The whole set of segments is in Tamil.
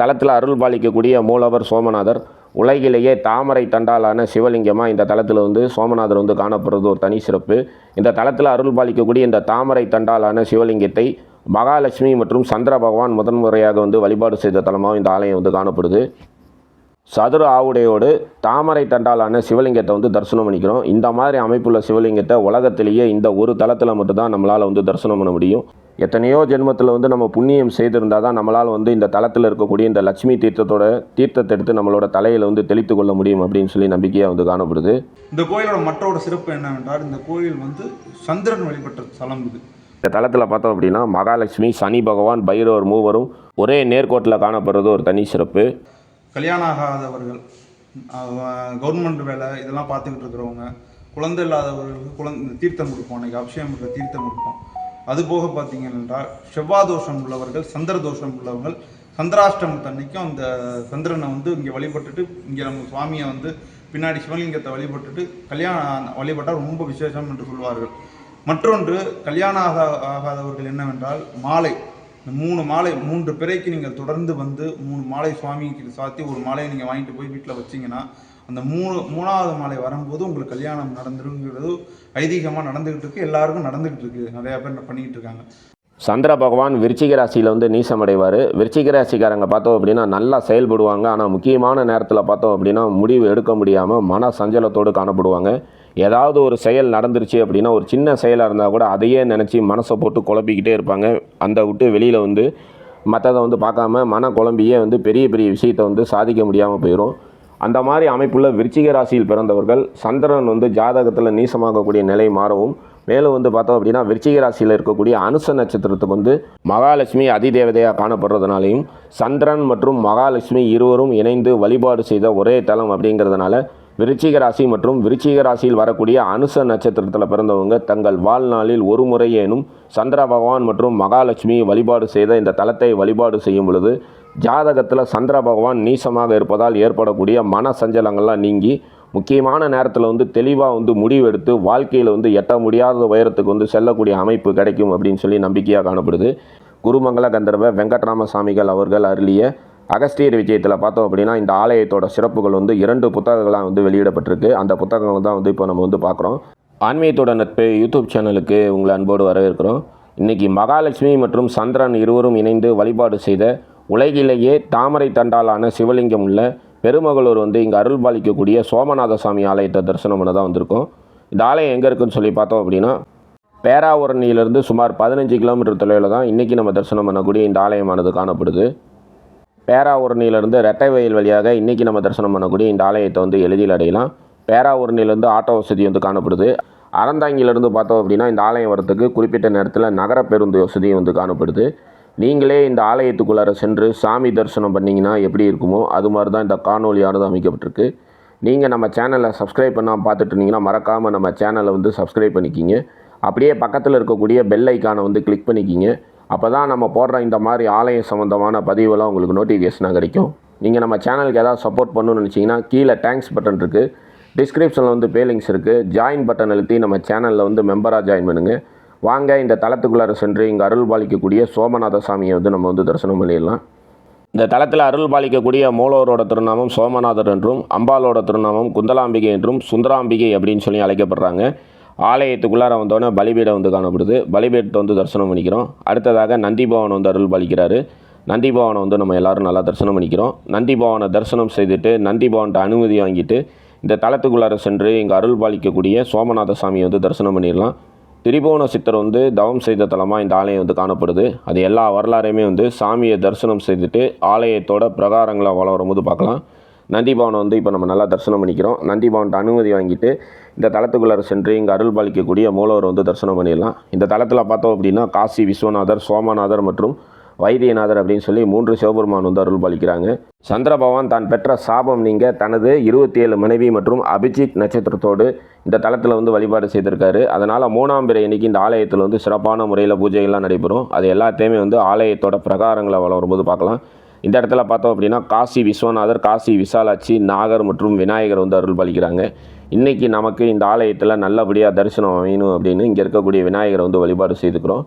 தளத்தில் அருள் பாலிக்கக்கூடிய மூலவர் சோமநாதர். உலகிலேயே தாமரை தண்டாலான சிவலிங்கமாக இந்த தளத்தில் வந்து சோமநாதர் வந்து காணப்படுறது ஒரு தனி சிறப்பு. இந்த தளத்தில் அருள் பாலிக்கக்கூடிய இந்த தாமரை தண்டாலான சிவலிங்கத்தை மகாலட்சுமி மற்றும் சந்திர பகவான் முதன்முறையாக வந்து வழிபாடு செய்த தலமாக இந்த ஆலயம் வந்து காணப்படுது. சதுர ஆவுடையோடு தாமரை தண்டாலான சிவலிங்கத்தை வந்து தரிசனம் பண்ணிக்கிறோம். இந்த மாதிரி அமைப்புள்ள சிவலிங்கத்தை உலகத்திலேயே இந்த ஒரு தலத்தில் மட்டும்தான் நம்மளால் வந்து தரிசனம் பண்ண முடியும். எத்தனையோ ஜென்மத்தில் வந்து நம்ம புண்ணியம் செய்திருந்தால் தான் நம்மளால் வந்து இந்த தலத்தில் இருக்கக்கூடிய இந்த லட்சுமி தீர்த்தத்தோட தீர்த்தத்தை எடுத்து நம்மளோட தலையில் வந்து தெளித்து கொள்ள முடியும் அப்படின்னு சொல்லி நம்பிக்கையாக வந்து காணப்படுது. இந்த கோயிலோட மற்றொரு சிறப்பு என்னவென்றால் இந்த கோயில் வந்து சந்திரன் வழிபட்ட ஸ்தலம் இது. இந்த தலத்தில் பார்த்தோம் அப்படின்னா மகாலட்சுமி சனி பகவான் பைரவர் மூவரும் ஒரே நேர்கோட்டில் காணப்படுறது ஒரு தனி சிறப்பு. கல்யாணம் ஆகாதவர்கள் கவர்மெண்ட் வேலை இதெல்லாம் பார்த்துக்கிட்டு இருக்கிறவங்க குழந்தை இல்லாதவர்களுக்கு குழந்தை தீர்த்தம் கொடுப்போம் அன்றைக்கி அபிஷேகம் பண்ணுற தீர்த்தம் கொடுப்போம். அது போக பார்த்தீங்க என்றால் செவ்வாய் தோஷம் உள்ளவர்கள் சந்திர தோஷம் உள்ளவர்கள் சந்திராஷ்டமத்தன்னைக்கும் அந்த சந்திரனை வந்து இங்கே வழிபட்டுட்டு இங்கே நம்ம சுவாமியை வந்து பின்னாடி சிவலிங்கத்தை வழிபட்டுட்டு கல்யாணம் வழிபட்டால் ரொம்ப விசேஷம் என்று சொல்வார்கள். மற்றொன்று கல்யாணம் ஆகா ஆகாதவர்கள் என்னவென்றால் மாலை. இந்த மூணு மாலை மூன்று பிறைக்கு நீங்கள் தொடர்ந்து வந்து மூணு மாலை சுவாமிக்கு சாத்தி ஒரு மாலையை நீங்கள் வாங்கிட்டு போய் வீட்டில் வச்சீங்கன்னா அந்த மூணு மூணாவது மாலை வரும்போது உங்களுக்கு கல்யாணம் நடந்துருங்கிறது ஐதீகமாக நடந்துகிட்டு இருக்கு. எல்லாருக்கும் நடந்துகிட்டு இருக்கு. நிறையா பேர் பண்ணிக்கிட்டு இருக்காங்க. சந்திர பகவான் விருச்சிக ராசியில் வந்து நீசமடைவார். விருச்சிக ராசிக்காரங்க பார்த்தோம் அப்படின்னா நல்லா செயல்படுவாங்க. ஆனால் முக்கியமான நேரத்தில் பார்த்தோம் அப்படின்னா முடிவு எடுக்க முடியாமல் மன சஞ்சலத்தோடு காணப்படுவாங்க. ஏதாவது ஒரு செயல் நடந்துருச்சு அப்படின்னா ஒரு சின்ன செயலாக இருந்தால் கூட அதையே நினச்சி மனசை போட்டு குழப்பிக்கிட்டே இருப்பாங்க. அந்த விட்டு வெளியில் வந்து மற்றதை வந்து பார்க்காம மன குழம்பியே வந்து பெரிய பெரிய விஷயத்தை வந்து சாதிக்க முடியாமல் போயிடும் அந்த மாதிரி அமைப்புள்ள விருச்சிக ராசியில் பிறந்தவர்கள் சந்திரன் வந்து ஜாதகத்தில் நீசமாகக்கூடிய நிலை மாறவும் மேலும் வந்து பார்த்தோம் அப்படின்னா விருச்சிக ராசியில் இருக்கக்கூடிய அனுச நட்சத்திரத்துக்கு வந்து மகாலட்சுமி அதிதேவதையாக காணப்படுறதுனாலையும் சந்திரன் மற்றும் மகாலட்சுமி இருவரும் இணைந்து வழிபாடு செய்த ஒரே தலம் அப்படிங்கிறதுனால விருச்சிக ராசி மற்றும் விருச்சிக ராசியில் வரக்கூடிய அனுச நட்சத்திரத்தில் பிறந்தவங்க தங்கள் வாழ்நாளில் ஒரு முறையேனும் சந்திர பகவான் மற்றும் மகாலட்சுமி வழிபாடு செய்த இந்த தலத்தை வழிபாடு செய்யும் பொழுது ஜாதகத்தில் சந்திர பகவான் நீசமாக இருப்பதால் ஏற்படக்கூடிய மன சஞ்சலங்கள்லாம் நீங்கி முக்கியமான நேரத்தில் வந்து தெளிவாக வந்து முடிவெடுத்து வாழ்க்கையில் வந்து எட்ட முடியாத உயரத்துக்கு வந்து செல்லக்கூடிய அமைப்பு கிடைக்கும் அப்படின்னு சொல்லி நம்பிக்கையாக காணப்படுது. குருமங்கல கந்தர்வ வெங்கட்ராம சாமிகள் அவர்கள் அருளிய அகஸ்தியர் விஜயத்தில் பார்த்தோம் அப்படின்னா இந்த ஆலயத்தோட சிறப்புகள் வந்து இரண்டு புத்தகங்களாக வந்து வெளியிடப்பட்டிருக்கு. அந்த புத்தகங்கள் தான் வந்து இப்போ நம்ம வந்து பார்க்குறோம். ஆன்மீகத்தோட நட்பு யூடியூப் சேனலுக்கு உங்களை அன்போடு வரவேற்கிறோம். இன்றைக்கி மகாலட்சுமி மற்றும் சந்திரன் இருவரும் இணைந்து வழிபாடு செய்த உலகிலேயே தாமரை தண்டாலான சிவலிங்கம் உள்ள பெருமகளூர் வந்து இங்கே அருள் பாலிக்கக்கூடிய சோமநாத சாமி ஆலயத்தை தரிசனம் பண்ண தான் வந்திருக்கோம். இந்த ஆலயம் எங்கே இருக்குன்னு சொல்லி பார்த்தோம் அப்படின்னா பேராவரணியிலிருந்து சுமார் பதினஞ்சு கிலோமீட்டர் தொலைவில் தான் இன்றைக்கி நம்ம தரிசனம் பண்ணக்கூடிய இந்த ஆலயமானது காணப்படுது. பேராவூரணியிலிருந்து ரெட்டை வயல் வழியாக இன்றைக்கி நம்ம தரிசனம் பண்ணக்கூடிய இந்த ஆலயத்தை வந்து எளிதில் அடையலாம். பேராவூரணியிலேருந்து ஆட்டோ வசதி வந்து காணப்படுது. அறந்தாங்கிலிருந்து பார்த்தோம் அப்படின்னா இந்த ஆலயம் வரத்துக்கு குறிப்பிட்ட நேரத்தில் நகர பேருந்து வசதியும் வந்து காணப்படுது. நீங்களே இந்த ஆலயத்துக்குள்ளார சென்று சாமி தரிசனம் பண்ணிங்கன்னா எப்படி இருக்குமோ அது மாதிரி தான் இந்த காணொலியானது அமைக்கப்பட்டிருக்கு. நீங்கள் நம்ம சேனலை சப்ஸ்கிரைப் பண்ணால் பார்த்துட்டு இருந்தீங்கன்னா மறக்காமல் நம்ம சேனலை வந்து சப்ஸ்கிரைப் பண்ணிக்கிங்க. அப்படியே பக்கத்தில் இருக்கக்கூடிய பெல் ஐக்கானை வந்து கிளிக் பண்ணிக்கிங்க. அப்போ தான் நம்ம போடுற இந்த மாதிரி ஆலயம் சம்மந்தமான பதிவுலாம் உங்களுக்கு நோட்டிஃபிகேஷனாக கிடைக்கும். நீங்கள் நம்ம சேனலுக்கு ஏதாவது சப்போர்ட் பண்ணணும்னு நினச்சிங்கன்னா கீழே தேங்க்ஸ் பட்டன் இருக்குது டிஸ்கிரிப்ஷனில் வந்து பே லிங்க்ஸ் இருக்குது ஜாயின் பட்டன் அழுத்தி நம்ம சேனலில் வந்து மெம்பராக ஜாயின் பண்ணுங்கள் வாங்க இந்த தளத்துக்குள்ளார சென்று இங்கே அருள் பாலிக்கக்கூடிய சோமநாத சாமியை வந்து நம்ம வந்து தரிசனம் பண்ணிடலாம். இந்த தளத்தில் அருள் பாலிக்கக்கூடிய மூலவரோட திருநாமம் சோமநாதர் என்றும் அம்பாலோட திருநாமம் குந்தலாம்பிகை என்றும் சுந்தராம்பிகை அப்படின்னு சொல்லி அழைக்கப்படுறாங்க. ஆலயத்துக்குள்ளார வந்தோடனே பலிபீடம் வந்து காணப்படுது. பலிபீடத்தை வந்து தரிசனம் பண்ணிக்கிறோம். அடுத்ததாக நந்தி பவன் வந்து அருள் பலிக்கிறாரு. நந்தி பவனை வந்து நம்ம எல்லாரும் நல்லா தரிசனம் பண்ணிக்கிறோம். நந்தி பவனை தரிசனம் செய்துட்டு நந்தி பவன்கிட்ட அனுமதி வாங்கிட்டு இந்த தலத்துக்குள்ளார சென்று இங்கே அருள் பாலிக்கக்கூடிய சோமநாத சாமியை வந்து தரிசனம் பண்ணிடலாம். திரிபுவன சித்தர் வந்து தவம் செய்த தலமாக இந்த ஆலயம் வந்து காணப்படுது. அது எல்லா வரலாறையுமே வந்து சாமியை தரிசனம் செய்துட்டு ஆலயத்தோட பிரகாரங்களை வளரும் போது பார்க்கலாம். நந்தி பவனை வந்து இப்போ நம்ம நல்லா தரிசனம் பண்ணிக்கிறோம். நந்தி அனுமதி வாங்கிட்டு இந்த தளத்துக்குள்ளார சென்று இங்கே அருள் பாலிக்கக்கூடிய மூலவர் வந்து தரிசனம் பண்ணிடலாம். இந்த தளத்தில் பார்த்தோம் அப்படின்னா காசி விஸ்வநாதர் சோமநாதர் மற்றும் வைத்தியநாதர் அப்படின்னு சொல்லி மூன்று சிவபெருமான் வந்து அருள் பாலிக்கிறாங்க. சந்திரபவான் தான் பெற்ற சாபம் நீங்க தனது இருபத்தி ஏழு மனைவி மற்றும் அபிஜித் நட்சத்திரத்தோடு இந்த தளத்தில் வந்து வழிபாடு செய்திருக்காரு. அதனால் மூணாம் பிறை அன்னைக்கு இந்த ஆலயத்தில் வந்து சிறப்பான முறையில் பூஜைகள்லாம் நடைபெறும். அது எல்லாத்தையுமே வந்து ஆலயத்தோட பிரகாரங்களை வளரும்போது பார்க்கலாம். இந்த இடத்துல பார்த்தோம் அப்படின்னா காசி விஸ்வநாதர் காசி விசாலாட்சி நாகர் மற்றும் விநாயகர் வந்து அருள் பாலிக்கிறாங்க. இன்றைக்கி நமக்கு இந்த ஆலயத்தில் நல்லபடியாக தரிசனம் அமையணும் அப்படின்னு இங்கே இருக்கக்கூடிய விநாயகரை வந்து வழிபாடு செய்துக்கிறோம்.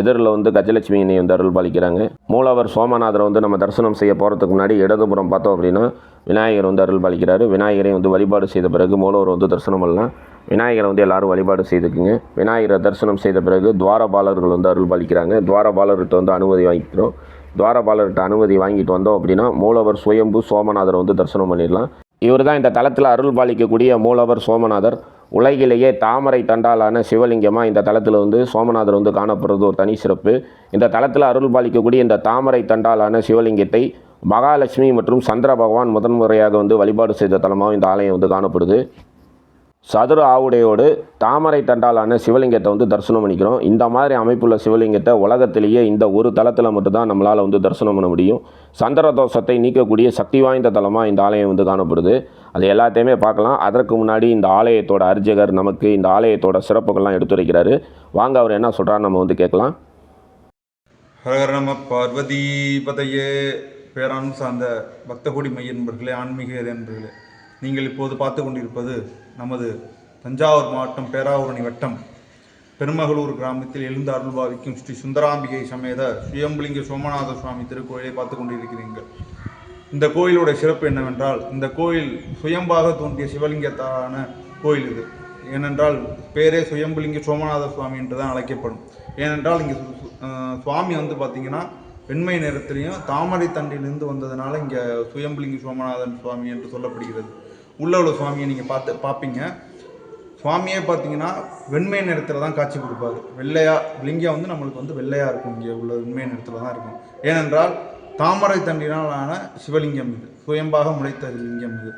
எதிரில் வந்து கஜலட்சுமி அன்னை வந்து அருள் பாலிக்கிறாங்க. மூலவர் சோமநாதரை வந்து நம்ம தரிசனம் செய்ய போகிறதுக்கு முன்னாடி இடதுபுறம் பார்த்தோம் அப்படின்னா விநாயகர் வந்து அருள் பாலிக்கிறாரு. விநாயகரை வந்து வழிபாடு செய்த பிறகு மூலவர் வந்து தரிசனம் பண்ணலாம். விநாயகரை வந்து எல்லாரும் வழிபாடு செய்துக்குங்க. விநாயகரை தரிசனம் செய்த பிறகு துவாரபாலர்கள் வந்து அருள் பாலிக்கிறாங்க. துவாரபாலர்கிட்ட வந்து அனுமதி வாங்கிக்கிறோம். துவாரபாலர்கிட்ட அனுமதி வாங்கிட்டு வந்தோம் அப்படின்னா மூலவர் சுயம்பு சோமநாதரை வந்து தரிசனம் பண்ணிடலாம். இவர் தான் இந்த தலத்தில் அருள் பாலிக்கக்கூடிய மூலவர் சோமநாதர். உலகிலேயே தாமரை தண்டாலான சிவலிங்கமாக இந்த தளத்தில் வந்து சோமநாதர் வந்து காணப்படுறது ஒரு தனி சிறப்பு. இந்த தளத்தில் அருள் பாலிக்கக்கூடிய இந்த தாமரை தண்டாலான சிவலிங்கத்தை மகாலட்சுமி மற்றும் சந்திர பகவான் முதன்முறையாக வந்து வழிபாடு செய்த தலமாக இந்த ஆலயம் வந்து காணப்படுது. சதுர ஆவுடையோடு தாமரை தண்டாலான சிவலிங்கத்தை வந்து தரிசனம் பண்ணிக்கிறோம். இந்த மாதிரி அமைப்புள்ள சிவலிங்கத்தை உலகத்திலேயே இந்த ஒரு தலத்தில் மட்டும்தான் நம்மளால் வந்து தரிசனம் பண்ண முடியும். சந்திர தோஷத்தை நீக்கக்கூடிய சக்தி வாய்ந்த தலமாக இந்த ஆலயம் வந்து காணப்படுது. அது எல்லாத்தையுமே பார்க்கலாம். அதற்கு முன்னாடி இந்த ஆலயத்தோட அர்ச்சகர் நமக்கு இந்த ஆலயத்தோட சிறப்புகள்லாம் எடுத்துரைக்கிறாரு. வாங்க அவர் என்ன சொல்கிறார் நம்ம வந்து கேட்கலாம். ஹரஹர நம பார்வதி பதையே பேரான் சார்ந்த பக்தகோடி மையன்பர்களே ஆன்மீக என்பர்களே நீங்கள் இப்போது பார்த்து கொண்டிருப்பது நமது தஞ்சாவூர் மாவட்டம் பேராவூரணி வட்டம் பெருமகளூர் கிராமத்தில் எழுந்து அருள்பாவிக்கும் ஸ்ரீ சுந்தராம்பிகை சமேத சுயம்புலிங்க சோமநாத சுவாமி திருக்கோயிலை பார்த்து கொண்டிருக்கிறீர்கள். இந்த கோயிலுடைய சிறப்பு என்னவென்றால் இந்த கோயில் சுயம்பாக தோன்றிய சிவலிங்கத்தான கோயில் இது. ஏனென்றால் பேரே சுயம்புலிங்க சோமநாத சுவாமி என்று தான் அழைக்கப்படும். ஏனென்றால் இங்கே சுவாமி வந்து பார்த்திங்கன்னா வெண்மை நிறத்திலையும் தாமரை தண்டிலிருந்து வந்ததுனால இங்கே சுயம்புலிங்க சோமநாதன் சுவாமி என்று சொல்லப்படுகிறது. உள்ள உள்ள சுவாமியை நீங்கள் பார்த்து பார்ப்பீங்க. சுவாமியே பார்த்தீங்கன்னா வெண்மை நிறத்தில் தான் காட்சி கொடுப்பாரு. வெள்ளையா லிங்கம் வந்து நம்மளுக்கு வந்து வெள்ளையாக இருக்கும். இங்கே உள்ள வெண்மை நிறத்தில் தான் இருக்கும். ஏனென்றால் தாமரை தண்டினாலான சிவலிங்கம் இது. சுயம்பாக முளைத்த லிங்கம் இது.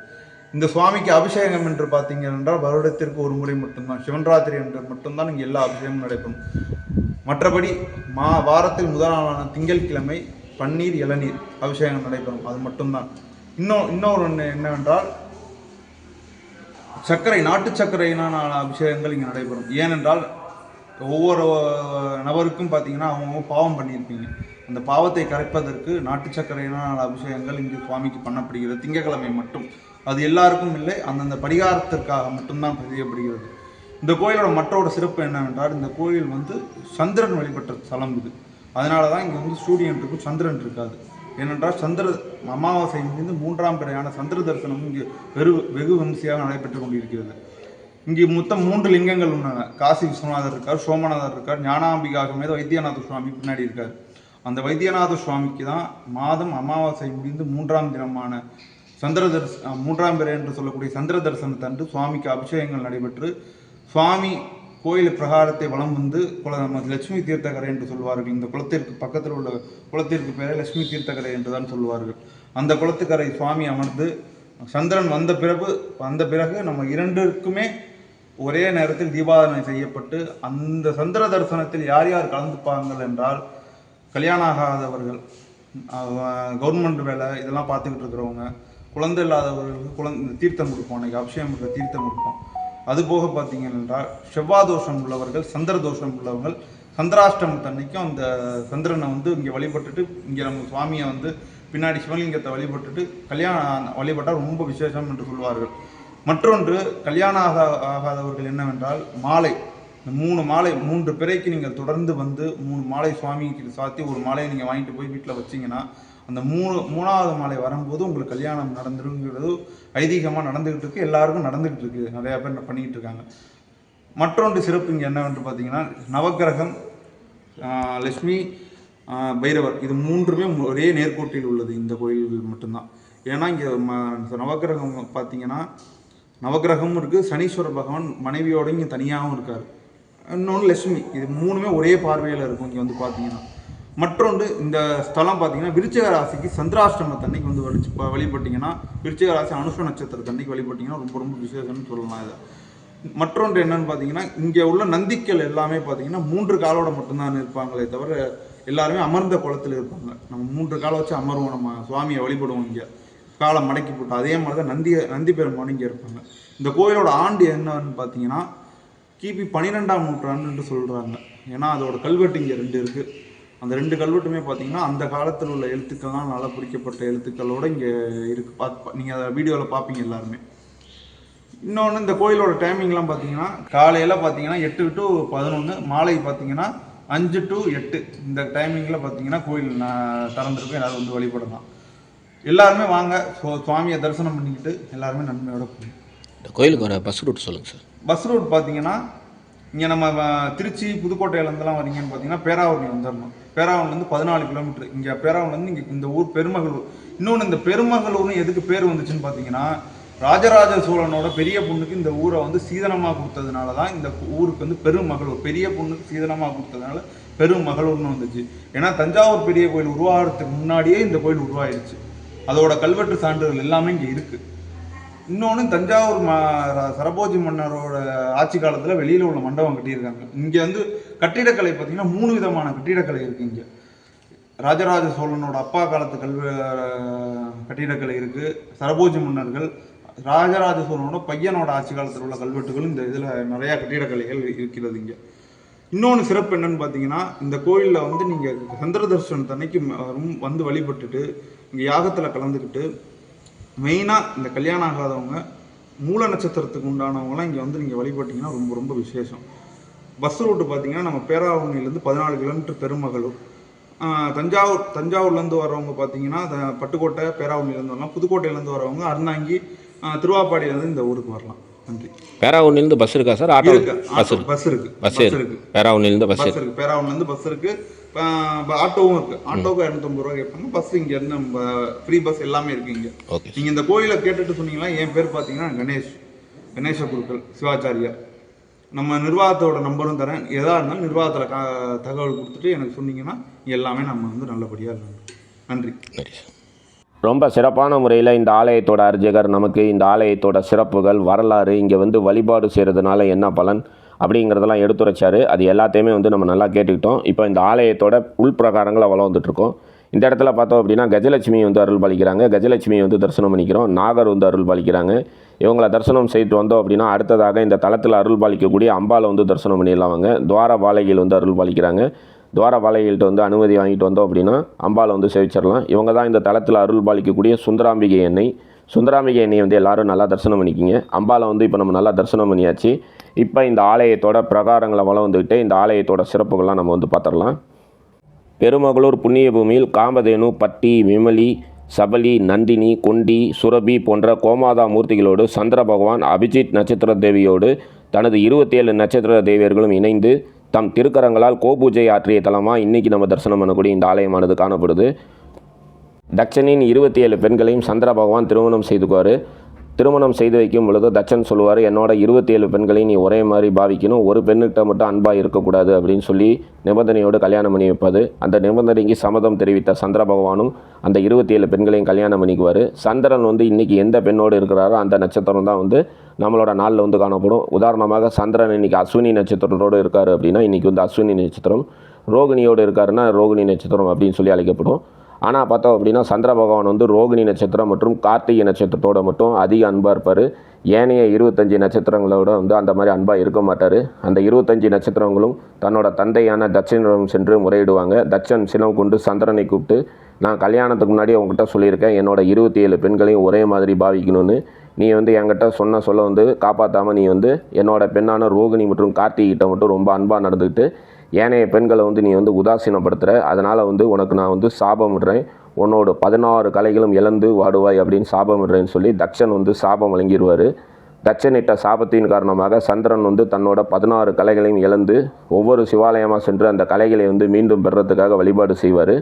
இந்த சுவாமிக்கு அபிஷேகம் என்று பார்த்தீங்க என்றால் வருடத்திற்கு ஒரு முறை மட்டும்தான். சிவன்ராத்திரி என்று மட்டும்தான் இங்கே எல்லா அபிஷேகமும் நடைபெறும். மற்றபடி மா வாரத்தில் முதல் நாளான திங்கட்கிழமை பன்னீர் இளநீர் அபிஷேகம் நடைபெறும். அது மட்டும்தான். இன்னும் இன்னொரு ஒன்று என்னவென்றால் சர்க்கரை நாட்டு சர்க்கரையினான அபிஷேகங்கள் இங்கே நடைபெறும். ஏனென்றால் ஒவ்வொரு நபருக்கும் பார்த்தீங்கன்னா அவங்கவுங்க பாவம் பண்ணியிருப்பீங்க. அந்த பாவத்தை கரைப்பதற்கு நாட்டு சர்க்கரையினால் அபிஷேகங்கள் இங்கு சுவாமிக்கு பண்ணப்படுகிறது. திங்கக்கிழமை மட்டும். அது எல்லாருக்கும் இல்லை அந்தந்த பரிகாரத்திற்காக மட்டும்தான் செய்யப்படுகிறது இந்த கோயிலோட மற்றோட சிறப்பு என்னவென்றால் இந்த கோயில் வந்து சந்திரன் வழிபட்ட ஸ்தலம் இது. அதனால தான் இங்கே வந்து சூரியன் இருக்கும் சந்திரன் இருக்காது. ஏனென்றால் சந்திர அமாவாசை முடிந்து மூன்றாம் பிறையான சந்திர தரிசனம் இங்கு வெறு வெகு விமர்சையாக நடைபெற்று கொண்டிருக்கிறது. இங்கே மொத்தம் மூன்று லிங்கங்கள் உள்ளன. காசி விஸ்வநாதர் இருக்கார் சோமநாதர் இருக்கார் ஞானாம்பிகா சமேத வைத்தியநாத சுவாமி பின்னாடி இருக்கார். அந்த வைத்தியநாத சுவாமிக்கு தான் மாதம் அமாவாசை முடிந்து மூன்றாம் தினமான சந்திர தரிச மூன்றாம் பிறை என்று சொல்லக்கூடிய சந்திர தரிசனத்தன்று சுவாமிக்கு அபிஷேகங்கள் நடைபெற்று சுவாமி கோயில் பிரகாரத்தை வளம் வந்து குல நமது லட்சுமி தீர்த்தக்கரை என்று சொல்வார்கள். இந்த குளத்திற்கு பக்கத்தில் உள்ள குளத்திற்கு பேரை லட்சுமி தீர்த்தக்கரை என்று தான் சொல்வார்கள். அந்த குளத்துக்கரை சுவாமி அமர்ந்து சந்திரன் வந்த பிறகு வந்த பிறகு நம்ம இரண்டிற்குமே ஒரே நேரத்தில் தீபாராதனை செய்யப்பட்டு அந்த சந்திர தரிசனத்தில் யார் யார் கலந்துப்பாங்கள் என்றால் கல்யாணம் ஆகாதவர்கள் கவர்மெண்ட் வேலை இதெல்லாம் பார்த்துக்கிட்டு இருக்கிறவங்க குழந்தை இல்லாதவர்களுக்கு குழந்தை தீர்த்தம் கொடுப்போம். அன்றைக்கி அபிஷேகம் தீர்த்தம் கொடுப்போம். அது போக பார்த்தீங்க என்றால் செவ்வாய் தோஷம் உள்ளவர்கள் சந்திர தோஷம் உள்ளவர்கள் சந்திராஷ்டமத்தன்னைக்கும் அந்த சந்திரனை வந்து இங்கே வழிபட்டுட்டு இங்கே நம்ம சுவாமியை வந்து பின்னாடி சிவலிங்கத்தை வழிபட்டுட்டு கல்யாணம் வழிபட்டால் ரொம்ப விசேஷம் என்று சொல்வார்கள். மற்றொன்று கல்யாணம் ஆகா ஆகாதவர்கள் என்னவென்றால் மாலை. இந்த மூணு மாலை மூன்று பிறைக்கு நீங்கள் தொடர்ந்து வந்து மூணு மாலை சுவாமிக்கு சாத்தி ஒரு மாலையை நீங்கள் வாங்கிட்டு போய் வீட்டில் வச்சீங்கன்னா அந்த மூணு மூணாவது மாலை வரும்போது உங்களுக்கு கல்யாணம் நடந்துருங்கிறது ஐதீகமாக நடந்துகிட்டு இருக்கு. எல்லாருக்கும் நடந்துகிட்டு இருக்கு. நிறையா பேர் பண்ணிக்கிட்டு இருக்காங்க. மற்றொன்று சிறப்பு இங்கே என்னவென்று பார்த்தீங்கன்னா நவக்கிரகம் லக்ஷ்மி பைரவர். இது மூன்றுமே ஒரே நேர்கோட்டில் உள்ளது. இந்த கோயில் மட்டும்தான். ஏன்னா இங்கே ம நவக்கிரகம் பார்த்தீங்கன்னா நவக்கிரகமும் இருக்குது சனீஸ்வர பகவான் மனைவியோட இங்கே தனியாகவும் இருக்கார். இன்னொன்று லட்சுமி. இது மூணுமே ஒரே பார்வையில் இருக்கும். இங்கே வந்து பார்த்தீங்கன்னா. மற்றொன்று இந்த ஸ்தலம் பார்த்தீங்கன்னா விருச்சிக ராசிக்கு சந்திராஷ்டமத்தன்னைக்கு வந்து வழி வழிபட்டிங்கன்னா வழிபட்டீங்கன்னா விருச்சிக ராசி அனுஷ நட்சத்திரத்தன்னைக்கு வழிபட்டீங்கன்னா ரொம்ப ரொம்ப விசேஷம்னு சொல்லலாம் இதை. மற்றொன்று என்னன்னு பார்த்தீங்கன்னா இங்கே உள்ள நந்திக்கள் எல்லாமே பார்த்தீங்கன்னா மூன்று காலோட மட்டும்தான் இருப்பாங்களே தவிர எல்லாருமே அமர்ந்த குளத்தில் இருப்பாங்க. நம்ம மூன்று காலை வச்சு அமர்வோம் நம்ம சுவாமியை வழிபடுவோம் இங்கே. காலை மடக்கி போட்டு அதே மாதிரி தான் நந்தி நந்தி பெருமானும் இங்கே இருப்பாங்க. இந்த கோயிலோட ஆண்டு என்னன்னு பார்த்தீங்கன்னா கிபி பன்னிரெண்டாம் நூற்றாண்டுன்னு சொல்கிறாங்க ஏன்னா அதோட கல்வெட்டு இங்கே ரெண்டு இருக்குது அந்த ரெண்டு கல்வெட்டுமே பார்த்தீங்கன்னா அந்த காலத்தில் உள்ள எழுத்துக்கள்லாம் நல்லா குறிக்கப்பட்ட எழுத்துக்களோட இங்கே இருக்குது பார்த்து நீங்கள் அதை வீடியோவில் பார்ப்பீங்க எல்லாருமே. இன்னொன்று இந்த கோயிலோட டைமிங்லாம் பார்த்தீங்கன்னா காலையில் பார்த்தீங்கன்னா எட்டு டு பதினொன்று மாலை பார்த்தீங்கன்னா அஞ்சு டு எட்டு. இந்த டைமிங்கில் பார்த்தீங்கன்னா கோயில் நான் திறந்திருக்கும். எல்லாரும் வந்து வழிபடலாம். எல்லாருமே வாங்க. சு- சுவாமியை தரிசனம் பண்ணிக்கிட்டு எல்லாருமே நன்மையோட போகணும். இந்த கோயிலுக்கு வர பஸ் ரூட் சொல்லுங்கள் சார் பஸ் ரூட் பார்த்தீங்கன்னா இங்கே நம்ம திருச்சி புதுக்கோட்டையிலேருந்துலாம் வரீங்கன்னு பார்த்தீங்கன்னா பேராவூர்னி வந்துடணும் பேராவூர்லேருந்து பதினாலு கிலோமீட்டர் இங்கே பேராவூர்லேருந்து இங்கே இந்த ஊர் பெருமகளூர். இன்னொன்று இந்த பெருமகளூர்னு எதுக்கு பேர் வந்துச்சுன்னு பார்த்தீங்கன்னா ராஜராஜ சோழனோட பெரிய பொண்ணுக்கு இந்த ஊரை வந்து சீதனமாக கொடுத்ததுனால தான் இந்த ஊருக்கு வந்து பெருமகளூர். பெரிய பொண்ணுக்கு சீதனமாக கொடுத்ததுனால பெருமகளூர்னு வந்துச்சு. ஏன்னா தஞ்சாவூர் பெரிய கோயில் உருவாகிறதுக்கு முன்னாடியே இந்த கோயில் உருவாயிருச்சு. அதோட கல்வெட்டு சான்றுகள் எல்லாமே இங்கே இருக்குது இன்னொன்று தஞ்சாவூர் மா சரபோஜி மன்னரோட ஆட்சி காலத்தில் வெளியில் உள்ள மண்டபம் கட்டியிருக்காங்க. இங்கே வந்து கட்டிடக்கலை பார்த்தீங்கன்னா மூணு விதமான கட்டிடக்கலை இருக்குது இங்கே. ராஜராஜ சோழனோட அப்பா காலத்து கல்வி கட்டிடக்கலை இருக்குது சரபோஜி மன்னர்கள் ராஜராஜ சோழனோட பையனோட ஆட்சி காலத்தில் உள்ள கல்வெட்டுகள் இந்த இதில் நிறையா கட்டிடக்கலைகள் இருக்கிறது இங்கே. இன்னொன்று சிறப்பு என்னன்னு பார்த்தீங்கன்னா இந்த கோயிலில் வந்து நீங்கள் சந்திர தரிசனத்தன்னைக்கு ரொம்ப வந்து வழிபட்டுட்டு இங்கே யாகத்தில் கலந்துக்கிட்டு மெயினாக இந்த கல்யாணம் ஆகாதவங்க மூல நட்சத்திரத்துக்கு உண்டானவங்களாம் இங்கே வந்து நீங்கள் வழிபட்டிங்கன்னா ரொம்ப ரொம்ப விசேஷம். பஸ் ரூட்டு பார்த்தீங்கன்னா நம்ம பேராவூர்ணிலேருந்து பதினாலு கிலோமீட்டர் பெருமகளூர். தஞ்சாவூர் தஞ்சாவூர்லேருந்து வரவங்க பார்த்தீங்கன்னா பட்டுக்கோட்டை பேராவூர்ணிலேருந்து வரலாம் புதுக்கோட்டையிலேருந்து வரவங்க அறந்தாங்கி திருவாப்பாடியிலேருந்து இந்த ஊருக்கு வரலாம். நன்றி. பேராவூர்லேருந்து பஸ் இருக்கா சார்? ஆட்டோ இருக்கு. பஸ் பஸ் இருக்கு. பஸ் பஸ் இருக்கு பேராவூர்லேருந்து பஸ் இருக்கு. பேராவூர்லேருந்து பஸ் இருக்கு. ஆட்டோவும் இருக்கு. ஆட்டோவுக்கு இரநூத்தம்பது ரூபா கேட்பாங்க. பஸ் இங்க இருந்து ஃப்ரீ பஸ் எல்லாமே இருக்கு இங்க. ஓகே நீங்க இந்த கோயிலை கேட்டுட்டு சொன்னீங்களா? என் பேர் பார்த்தீங்கன்னா கணேஷ். கணேச குருக்கள் சிவாச்சாரியார் நம்ம நிர்வாகத்தோட நம்பரும் தரேன். எதா இருந்தாலும் நிர்வாகத்தில் தகவல் கொடுத்துட்டு எனக்கு சொன்னீங்கன்னா எல்லாமே நம்ம வந்து நல்லபடியாக நன்றி. நன்றி சார் ரொம்ப சிறப்பான முறையில் இந்த ஆலயத்தோட அர்ஜகர் நமக்கு இந்த ஆலயத்தோட சிறப்புகள் வரலாறு இங்கே வந்து வழிபாடு செய்கிறதுனால என்ன பலன் அப்படிங்கிறதெல்லாம் எடுத்துரைச்சாரு. அது எல்லாத்தையுமே வந்து நம்ம நல்லா கேட்டுக்கிட்டோம். இப்போ இந்த ஆலயத்தோட உள்பிரகாரங்களை வளர்ந்துட்டுருக்கோம் இந்த இடத்துல பார்த்தோம் அப்படின்னா கஜலட்சுமி வந்து அருள் பாலிக்கிறாங்க கஜலட்சுமி வந்து தரிசனம் பண்ணிக்கிறோம். நாகர் வந்து அருள் பாலிக்கிறாங்க இவங்கள தரிசனம் செய்துட்டு வந்தோம் அப்படின்னா அடுத்ததாக இந்த தளத்தில் அருள் பாலிக்கக்கூடிய அம்பாவை வந்து தரிசனம் பண்ணிடலாம் வாங்க துவார பாலைகள் வந்து அருள் பாலிக்கிறாங்க துவாரபாலைகள்கிட்ட வந்து அனுமதி வாங்கிட்டு வந்தோம் அப்படின்னா அம்பாவை வந்து சேவிச்சிடலாம். இவங்க தான் இந்த தளத்தில் அருள் பாலிக்கக்கூடிய சுந்தராம்பிகை எண்ணெய் சுந்தராம்பிகை எண்ணெய் வந்து எல்லாரும் நல்லா தரிசனம் பண்ணிக்கிங்க. அம்பாவை வந்து இப்போ நம்ம நல்லா தரிசனம் பண்ணியாச்சு. இப்போ இந்த ஆலயத்தோட பிரகாரங்களை வளம் வந்துக்கிட்டு இந்த ஆலயத்தோட சிறப்புகள்லாம் நம்ம வந்து பார்த்துடலாம். பெருமகளூர் புண்ணிய பூமியில் காமதேனு பட்டி விமலி சபலி நந்தினி கொண்டி சுரபி போன்ற கோமாதா மூர்த்திகளோடு சந்திர பகவான் அபிஜித் நட்சத்திர தேவியோடு தனது இருபத்தேழு நட்சத்திர தேவியர்களும் இணைந்து தம் திருக்கரங்களால் கோபூஜை ஆற்றிய தலமாக இன்றைக்கி நம்ம தரிசனம் பண்ணக்கூடிய இந்த ஆலயமானது காணப்படுது. தட்சனின் இருபத்தி ஏழு பெண்களையும் சந்திர பகவான் திருமணம் செய்துக்குவார். திருமணம் செய்து வைக்கும் பொழுது தட்சன் சொல்லுவார் என்னோட இருபத்தி ஏழு பெண்களையும் நீ ஒரே மாதிரி பாவிக்கணும். ஒரு பெண்ணுக்கிட்ட மட்டும் அன்பாக இருக்கக்கூடாது அப்படின்னு சொல்லி நிபந்தனையோடு கல்யாணம் பண்ணி வைப்பது அந்த நிபந்தனைக்கு சம்மதம் தெரிவித்த சந்திர பகவானும் அந்த இருபத்தி ஏழு பெண்களையும் கல்யாணம் பண்ணிக்குவார். சந்திரன் வந்து இன்றைக்கி எந்த பெண்ணோடு இருக்கிறாரோ அந்த நட்சத்திரம் தான் வந்து நம்மளோட நாளில் வந்து காணப்படும். உதாரணமாக சந்திரன் இன்னைக்கு அஸ்வினி நட்சத்திரத்தோடு இருக்கார் அப்படின்னா இன்றைக்கி வந்து அஸ்வினி நட்சத்திரம். ரோகிணியோடு இருக்காருன்னா ரோகிணி நட்சத்திரம் அப்படின்னு சொல்லி அழைக்கப்படும். ஆனால் பார்த்தோம் அப்படின்னா சந்திர பகவான் வந்து ரோகிணி நட்சத்திரம் மற்றும் கார்த்திகை நட்சத்திரத்தோட மட்டும் அதிக அன்பாக இருப்பார். ஏனைய இருபத்தஞ்சி நட்சத்திரங்களோட வந்து அந்த மாதிரி அன்பாக இருக்க மாட்டார். அந்த இருபத்தஞ்சி நட்சத்திரங்களும் தன்னோட தந்தையான தட்சனிடம் சென்று முறையிடுவாங்க. தட்சன் சிலம் கொண்டு சந்திரனை கூப்பிட்டு நான் கல்யாணத்துக்கு முன்னாடி உங்ககிட்ட சொல்லியிருக்கேன். என்னோட இருபத்தி ஏழு பெண்களையும் ஒரே மாதிரி பாவிக்கணும்னு. நீ வந்து என்கிட்ட சொன்ன சொல்ல வந்து காப்பாற்றாமல் நீ வந்து என்னோட பெண்ணான ரோகிணி மற்றும் கார்த்திகிட்ட மட்டும் ரொம்ப அன்பாக நடந்துக்கிட்டு ஏனைய பெண்களை வந்து நீ வந்து உதாசீனப்படுத்துகிற அதனால் வந்து உனக்கு நான் வந்து சாபம் விடுறேன். உன்னோட பதினாறு கலைகளும் இழந்து வாடுவாய் அப்படின்னு சாபம் விடுறேன்னு சொல்லி தக்ஷன் வந்து சாபம் வழங்கிடுவார். தட்சனிட்ட சாபத்தின் காரணமாக சந்திரன் வந்து தன்னோட பதினாறு கலைகளையும் இழந்து ஒவ்வொரு சிவாலயமாக சென்று அந்த கலைகளை வந்து மீண்டும் பெறுறதுக்காக வழிபாடு செய்வார்.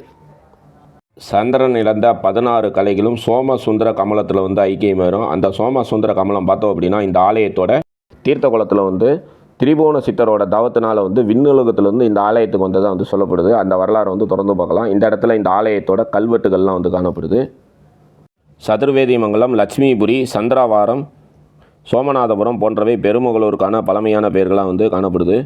சந்திரன் இழந்த பதினாறு கலைகளும் சோமசுந்தர கமலத்தில் வந்து ஐக்கியமாயிரும். அந்த சோமசுந்தர கமலம் பார்த்தோம் அப்படின்னா இந்த ஆலயத்தோட தீர்த்த குளத்தில் வந்து திரிபுவன சித்தரோட தவத்தினால் வந்து விண்ணுலகத்திலேருந்து இந்த ஆலயத்துக்கு வந்ததாக வந்து சொல்லப்படுது. அந்த வரலாறு வந்து தொடர்ந்து பார்க்கலாம். இந்த இடத்துல இந்த ஆலயத்தோட கல்வெட்டுகள்லாம் வந்து காணப்படுது. சதுர்வேதிமங்கலம் லட்சுமிபுரி சந்திராவாரம் சோமநாதபுரம் போன்றவை பெருமகளூருக்கான பழமையான பெயர்களாக வந்து காணப்படுது.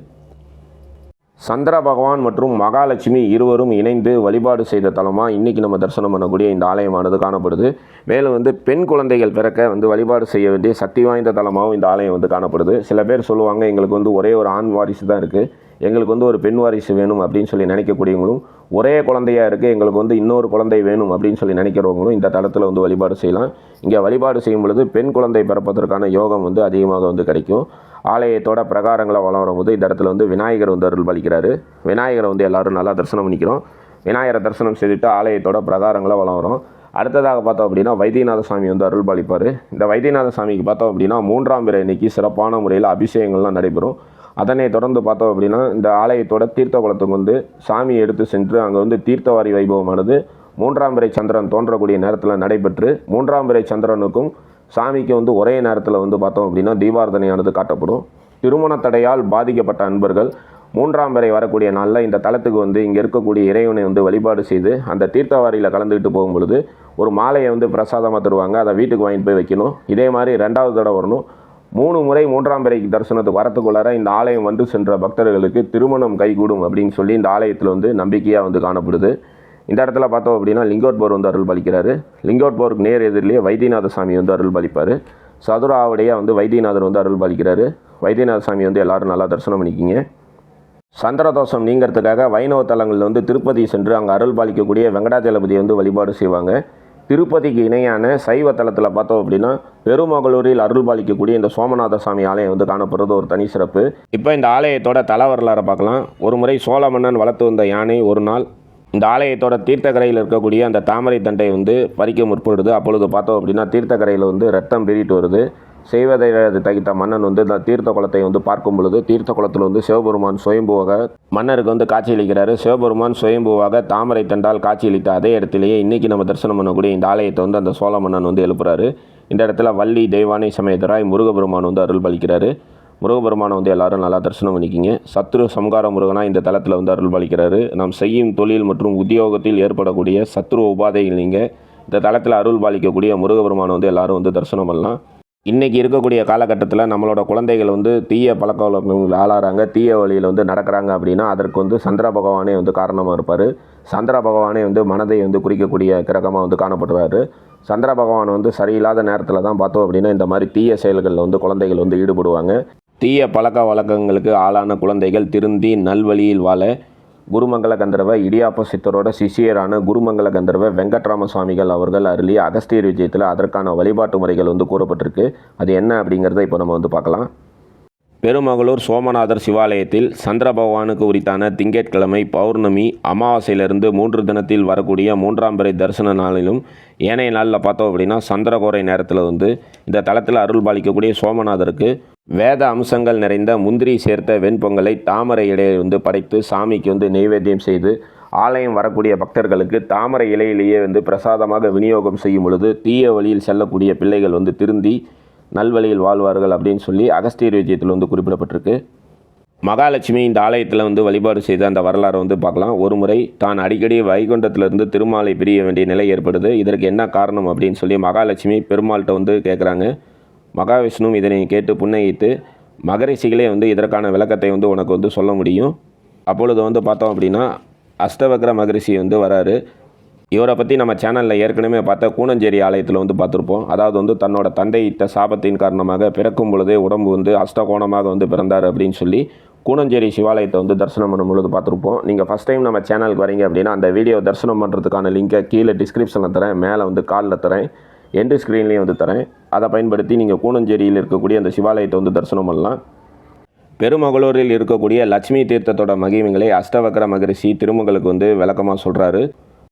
சந்திர பகவான் மற்றும் மகாலட்சுமி இருவரும் இணைந்து வழிபாடு செய்த தலமாக இன்றைக்கி நம்ம தரிசனம் பண்ணக்கூடிய இந்த ஆலயமானது காணப்படுது. மேலும் வந்து பெண் குழந்தைகள் பிறக்க வந்து வழிபாடு செய்ய வேண்டிய சக்தி வாய்ந்த தலமாகவும் இந்த ஆலயம் வந்து காணப்படுது. சில பேர் சொல்லுவாங்க எங்களுக்கு வந்து ஒரே ஒரு ஆண் வாரிசு தான் இருக்குது எங்களுக்கு வந்து ஒரு பெண் வாரிசு வேணும் அப்படின்னு சொல்லி நினைக்கக்கூடியவங்களும் ஒரே குழந்தையாக இருக்குது எங்களுக்கு வந்து இன்னொரு குழந்தை வேணும் அப்படின்னு சொல்லி நினைக்கிறவங்களும் இந்த தளத்தில் வந்து வழிபாடு செய்யலாம். இங்கே வழிபாடு செய்யும் பொழுது பெண் குழந்தை பிறப்பதற்கான யோகம் வந்து அதிகமாக வந்து கிடைக்கும். ஆலயத்தோட பிரகாரங்களை வளம் வரும்போது இந்த இடத்துல வந்து விநாயகர் வந்து அருள் பலிக்கிறாரு. விநாயகரை வந்து எல்லோரும் நல்லா தரிசனம் பண்ணிக்கிறோம். விநாயகரை தரிசனம் செய்துட்டு ஆலயத்தோட பிரகாரங்களை வளம் வரும். அடுத்ததாக பார்த்தோம் அப்படின்னா வைத்தியநாத சாமி வந்து அருள் பாலிப்பார். இந்த வைத்தியநாத சாமிக்கு பார்த்தோம் அப்படின்னா மூன்றாம் பிற இன்னைக்கு சிறப்பான முறையில் அபிஷேகங்கள்லாம் நடைபெறும். அதனை தொடர்ந்து பார்த்தோம் அப்படின்னா இந்த ஆலயத்தோட தீர்த்த குளத்துக்கு வந்து சாமி எடுத்து சென்று அங்கே வந்து தீர்த்தவாரி வைபவமானது மூன்றாம் பிறை சந்திரன் தோன்றக்கூடிய நேரத்தில் நடைபெற்று மூன்றாம் பிறை சந்திரனுக்கும் சாமிக்கு வந்து ஒரே நேரத்தில் வந்து பார்த்தோம் அப்படின்னா தீபாரதனையானது காட்டப்படும். திருமண தடையால் பாதிக்கப்பட்ட அன்பர்கள் மூன்றாம் வரை வரக்கூடிய நாளில் இந்த தலத்துக்கு வந்து இங்கே இருக்கக்கூடிய இறைவனை வந்து வழிபாடு செய்து அந்த தீர்த்தவாரியில் கலந்துக்கிட்டு போகும் பொழுது ஒரு மாலையை வந்து பிரசாதமாக தருவாங்க. அதை வீட்டுக்கு வாங்கிட்டு போய் வைக்கணும். இதே மாதிரி ரெண்டாவது தடவை வரணும். மூணு முறை மூன்றாம் பிறைக்கு தரிசனத்துக்கு வரத்துக்குள்ளார இந்த ஆலயம் வந்து சென்ற பக்தர்களுக்கு திருமணம் கைகூடும் அப்படின்னு சொல்லி இந்த ஆலயத்தில் வந்து நம்பிக்கையாக வந்து காணப்படுது. இந்த இடத்துல பார்த்தோம் அப்படின்னா லிங்கோட்போர் வந்து அருள் பாலிக்கிறாரு லிங்கோட்போருக்கு நேர் எதிரிலேயே வைத்தியநாத சாமி வந்து அருள் பாலிப்பார் சதுராவுடையாக வந்து வைத்தியநாதர் வந்து அருள் பலிக்கிறாரு வைத்தியநாத சாமி வந்து எல்லோரும் நல்லா தரிசனம் பண்ணிக்கிங்க. சந்திரதோஷம் நீங்கிறதுக்காக வைணவ தலங்களில் வந்து திருப்பதி சென்று அங்கே அருள் பாலிக்கக்கூடிய வெங்கடாச்சலபதியை வந்து வழிபாடு செய்வாங்க. திருப்பதிக்கு இணையான சைவ தலத்தில் பார்த்தோம் அப்படின்னா பெருமகளூரில் அருள் பாலிக்கக்கூடிய இந்த சோமநாத சாமி ஆலயம் வந்து காணப்படுறது ஒரு தனி சிறப்பு. இப்போ இந்த ஆலயத்தோட தல வரலாறை பார்க்கலாம். ஒரு முறை சோழ மன்னன் வளர்த்து வந்த யானை ஒரு நாள் இந்த ஆலயத்தோட தீர்த்தக்கரையில் இருக்கக்கூடிய அந்த தாமரை தண்டை வந்து பறிக்க முற்படுது. அப்பொழுது பார்த்தோம் அப்படின்னா தீர்த்தக்கரையில் வந்து ரத்தம் பீறிட்டு வருது. செய்வதை தகித்த மன்னன் வந்து இந்த தீர்த்த குளத்தை வந்து பார்க்கும் பொழுது தீர்த்த குளத்தில் வந்து சிவபெருமான் சுயம்புவாக மன்னருக்கு வந்து காட்சியளிக்கிறார். சிவபெருமான் சுயம்புவாக தாமரை தண்டால் காட்சியளித்த அதே இடத்திலேயே இன்றைக்கி நம்ம தரிசனம் பண்ணக்கூடிய இந்த ஆலயத்தை வந்து அந்த சோழ மன்னன் வந்து எழுப்புறாரு. இந்த இடத்துல வள்ளி தெய்வானை சமயத்தராய் முருகபெருமான் வந்து அருள் பலிக்கிறாரு முருகபெருமானை வந்து எல்லாரும் நல்லா தரிசனம் பண்ணிக்கிங்க. சத்ரு சம்கார முருகனாக இந்த தளத்தில் வந்து அருள் பாலிக்கிறாரு நாம் செய்யும் தொழில் மற்றும் உத்தியோகத்தில் ஏற்படக்கூடிய சத்ரு உபாதைகள் நீங்கள் இந்த தளத்தில் அருள் பாலிக்கக்கூடிய முருகபெருமானை வந்து எல்லாரும் வந்து தரிசனம் பண்ணலாம். இன்றைக்கி இருக்கக்கூடிய காலகட்டத்தில் நம்மளோட குழந்தைகள் வந்து தீய பழக்க வழக்கங்கள் ஆளாகிறாங்க தீய வழியில் வந்து நடக்கிறாங்க அப்படின்னா அதற்கு வந்து சந்திர பகவானே வந்து காரணமாக இருப்பார். சந்திர பகவானே வந்து மனதை வந்து குறிக்கக்கூடிய கிரகமாக வந்து காணப்படுறாரு சந்திர பகவான் வந்து சரியில்லாத நேரத்தில் தான் பார்த்தோம் அப்படின்னா இந்த மாதிரி தீய செயல்களில் வந்து குழந்தைகள் வந்து ஈடுபடுவாங்க. தீய பழக்க வழக்கங்களுக்கு ஆளான குழந்தைகள் திருந்தி நல்வழியில் வாழ குருமங்கல கந்தர்வ இடியாப்ப சித்தரோட சிஷியரான குருமங்கல கந்தர்வ வெங்கட்ராம சுவாமிகள் அவர்கள் அருளிய அகஸ்தியர் விஜயத்தில் அதற்கான வழிபாட்டு முறைகள் வந்து கூறப்பட்டிருக்கு. அது என்ன அப்படிங்கிறத இப்போ நம்ம வந்து பார்க்கலாம். பெருமகளூர் சோமநாதர் சிவாலயத்தில் சந்திர பகவானுக்கு உரித்தான திங்கட்கிழமை பௌர்ணமி அமாவாசையிலிருந்து மூன்று தினத்தில் வரக்கூடிய மூன்றாம் பிறை தரிசன நாளிலும் ஏனைய நாளில் பார்த்தோம் அப்படின்னா சந்திரகோரை நேரத்தில் வந்து இந்த தளத்தில் அருள் பாலிக்கக்கூடிய சோமநாதருக்கு வேத அம்சங்கள் நிறைந்த முந்திரி சேர்த்த வெண்பொங்கலை தாமரை இடையில் வந்து படைத்து சாமிக்கு வந்து நெய்வேத்தியம் செய்து ஆலயம் வரக்கூடிய பக்தர்களுக்கு தாமரை இலையிலேயே வந்து பிரசாதமாக விநியோகம் செய்யும் பொழுது தீய வழியில் செல்லக்கூடிய பிள்ளைகள் வந்து திருந்தி நல்வழியில் வாழ்வார்கள் அப்படின்னு சொல்லி அகஸ்தியர் விஜயத்தில் வந்து குறிப்பிடப்பட்டிருக்கு. மகாலட்சுமி இந்த ஆலயத்தில் வந்து வழிபாடு செய்த அந்த வரலாறை வந்து பார்க்கலாம். ஒரு முறை தான் அடிக்கடி வைகுண்டத்திலிருந்து திருமாலை பிரிய வேண்டிய நிலை ஏற்படுது. இதற்கு என்ன காரணம் அப்படின்னு சொல்லி மகாலட்சுமி பெருமாள்கிட்ட வந்து கேட்குறாங்க மகாவிஷ்ணுவும் இதனை கேட்டு புன்னகித்து மகரிஷிகளே வந்து இதற்கான விளக்கத்தை வந்து உனக்கு வந்து சொல்ல முடியும். அப்பொழுது வந்து பார்த்தோம் அப்படின்னா அஷ்டவக்ர மகரிஷி வந்து வராரு. இவரை பற்றி நம்ம சேனலில் ஏற்கனவே பார்த்த கூனஞ்சேரி ஆலயத்தில் வந்து பார்த்துருப்போம். அதாவது வந்து தன்னோட தந்தையிட்ட சாபத்தின் காரணமாக பிறக்கும் பொழுதே உடம்பு வந்து அஷ்டகோணமாக வந்து பிறந்தார் அப்படின்னு சொல்லி கூனஞ்சேரி சிவாலயத்தை வந்து தரிசனம் பண்ணும் பொழுது பார்த்துருப்போம். நீங்கள் ஃபஸ்ட் டைம் நம்ம சேனலுக்கு வரீங்க அப்படின்னா அந்த வீடியோ தரிசனம் பண்ணுறதுக்கான லிங்கை கீழே டிஸ்கிரிப்ஷனில் தரேன். மேலே வந்து காலில் தரேன். எண்டு ஸ்க்ரீன்லேயும் வந்து தரேன். அதை பயன்படுத்தி நீங்கள் கூனஞ்சேரியில் இருக்கக்கூடிய அந்த சிவாலயத்தை வந்து தரிசனம் பண்ணலாம். பெருமகளூரில் இருக்கக்கூடிய லட்சுமி தீர்த்தத்தோட மகிமைகளை அஷ்டவக்கர மகரிஷி திருமகளுக்கு வந்து விளக்கமாக சொல்கிறாரு